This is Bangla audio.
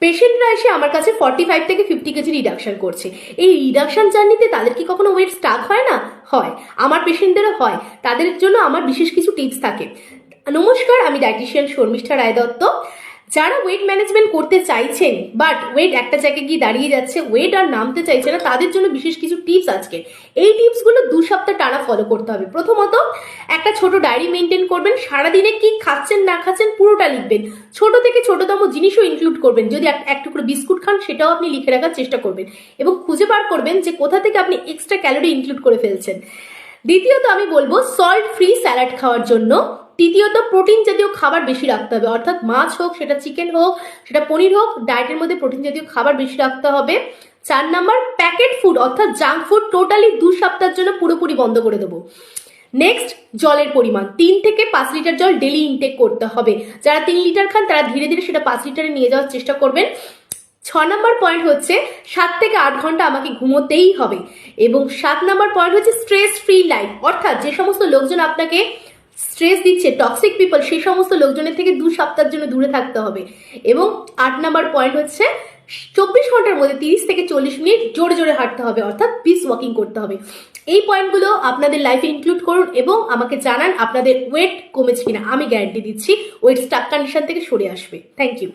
পেশেন্টরা এসে আমার কাছে ফর্টি ফাইভ থেকে ফিফটি কেজি রিডাকশন করছে। এই রিডাকশন জার্নিতে তাদের কি কখনো ওয়েট স্টাক হয় না? হয়। আমার পেশেন্টদেরও হয়। তাদের জন্য আমার বিশেষ কিছু টিপস থাকে। নমস্কার, আমি ডায়েটিশিয়ান শর্মিষ্ঠা রায় দত্ত যারা ওয়েট ম্যানেজমেন্ট করতে চাইছেন বাট ওয়েট একটা জায়গায় গিয়ে দাঁড়িয়ে যাচ্ছে ওয়েট আর নামতে চাইছে না, তাদের জন্য বিশেষ কিছু টিপস আজকে। এই টিপসগুলো দু সপ্তাহ টানা ফলো করতে হবে। প্রথমত, একটা ছোট ডায়েরি মেনটেন করবেন, সারাদিনে কি খাচ্ছেন, না খাচ্ছেন, পুরোটা লিখবেন। ছোট থেকে ছোটতম জিনিসও ইনক্লুড করবেন। যদি এক- টুকরো বিস্কুট খান, সেটাও আপনি লিখে রাখার চেষ্টা করবেন। এবং খুঁজে বার করবেন যে কোথা থেকে আপনি এক্সট্রা ক্যালোরি ইনক্লুড করে ফেলছেন। দ্বিতীয়ত আমি বলব সল্ট ফ্রি স্যালাড খাওয়ার জন্য তৃতীয়ত প্রোটিন জাতীয় খাবার বেশি রাখতে হবে। অর্থাৎ মাছ হোক, সেটা চিকেন হোক, সেটা পনির হোক, ডায়েটের মধ্যে প্রোটিন জাতীয় খাবার বেশি রাখতে হবে। চার নাম্বার, প্যাকেট ফুড, অর্থাৎ জাঙ্ক ফুড, টোটালি দু সপ্তাহের জন্য পুরোপুরি বন্ধ করে দেবো। নেক্সট, জলের পরিমাণ। তিন থেকে পাঁচ লিটার জল ডেলি ইনটেক করতে হবে। যারা তিন লিটার খান, তারা ধীরে ধীরে সেটা পাঁচ লিটারে নিয়ে যাওয়ার চেষ্টা করবেন। ছ নম্বর পয়েন্ট হচ্ছে, সাত থেকে আট ঘণ্টা আমাকে ঘুমোতেই হবে। এবং সাত নম্বর পয়েন্ট হচ্ছে স্ট্রেস ফ্রি লাইফ অর্থাৎ যে সমস্ত লোকজন আপনাকে স্ট্রেস দিচ্ছে টক্সিক পিপল সেই সমস্ত লোকজনের থেকে দু সপ্তাহের জন্য দূরে থাকতে হবে। এবং আট নাম্বার পয়েন্ট হচ্ছে, চব্বিশ ঘণ্টার মধ্যে তিরিশ থেকে চল্লিশ মিনিট জোরে জোরে হাঁটতে হবে, অর্থাৎ পিস ওয়াকিং করতে হবে। এই পয়েন্টগুলো আপনাদের লাইফে ইনক্লুড করুন এবং আমাকে জানান আপনাদের ওয়েট কমেছে কিনা, আমি গ্যারান্টি দিচ্ছি ওয়েট স্টাক কন্ডিশন থেকে সরে আসবে। Thank you